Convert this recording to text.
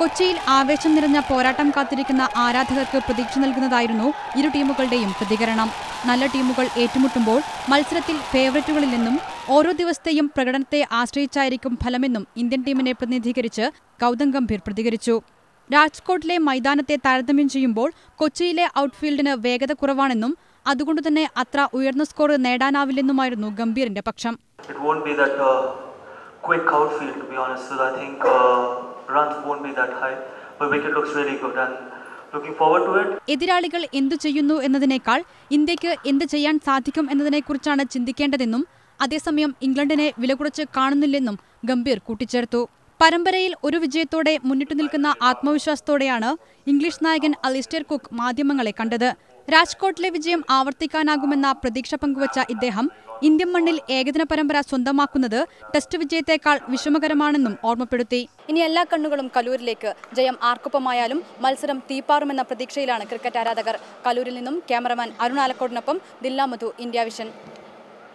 കൊച്ചിയിൽ ആവേശം നിറഞ്ഞ പോരാട്ടം കാത്തിരിക്കുന്ന ആരാധകർക്ക് പ്രതീക്ഷ നൽകുന്നതായിരുന്നു ഇരു ടീമുകളുടെയും പ്രതികരണം. നല്ല ടീമുകൾ ഏറ്റുമുട്ടുമ്പോൾ മത്സരത്തിൽ ഫേവറേറ്റുകളിൽ നിന്നും ഓരോ ദിവസത്തെയും പ്രകടനത്തെ ആശ്രയിച്ചായിരിക്കും ഫലമെന്നും ഇന്ത്യൻ ടീമിനെ പ്രതിനിധീകരിച്ച് ഗൗതം ഗംഭീർ പ്രതികരിച്ചു. രാജ്കോട്ടിലെ മൈതാനത്തെ താരതമ്യം ചെയ്യുമ്പോൾ കൊച്ചിയിലെ ഔട്ട്ഫീൽഡിന് വേഗത കുറവാണെന്നും അതുകൊണ്ടുതന്നെ അത്ര ഉയർന്ന സ്കോർ നേടാനാവില്ലെന്നുമായിരുന്നു ഗംഭീറിന്റെ പക്ഷം. That high. Wicket looks good, and. എതിരാളികൾ എന്തു ചെയ്യുന്നു എന്നതിനേക്കാൾ ഇന്ത്യയ്ക്ക് എന്ത് ചെയ്യാൻ സാധിക്കും എന്നതിനെക്കുറിച്ചാണ് ചിന്തിക്കേണ്ടതെന്നും അതേസമയം ഇംഗ്ലണ്ടിനെ വിലകുറച്ച് കാണുന്നില്ലെന്നും ഗംഭീർ കൂട്ടിച്ചേർത്തു പരമ്പരയിൽ ഒരു വിജയത്തോടെ മുന്നിട്ടു നിൽക്കുന്ന ആത്മവിശ്വാസത്തോടെയാണ് ഇംഗ്ലീഷ് നായകൻ അലിസ്റ്റർ കുക്ക് മാധ്യമങ്ങളെ കണ്ടത് രാജ്കോട്ടിലെ വിജയം ആവർത്തിക്കാനാകുമെന്ന പ്രതീക്ഷ പങ്കുവച്ച ഇദ്ദേഹം ഇന്ത്യൻ മണ്ണിൽ ഏകദിന പരമ്പര സ്വന്തമാക്കുന്നത് ടെസ്റ്റ് വിജയത്തേക്കാൾ വിഷമകരമാണെന്നും ഓർമ്മപ്പെടുത്തി. ഇനി എല്ലാ കണ്ണുകളും കലൂരിലേക്ക്. ജയം ആർക്കൊപ്പമായാലും മത്സരം തീപ്പാറുമെന്ന പ്രതീക്ഷയിലാണ് ക്രിക്കറ്റ് ആരാധകർ. കലൂരിൽ നിന്നും ക്യാമറമാൻ അരുൺ ആലക്കോടിനൊപ്പം ദില്ലാമധു ഇന്ത്യ വിഷൻ.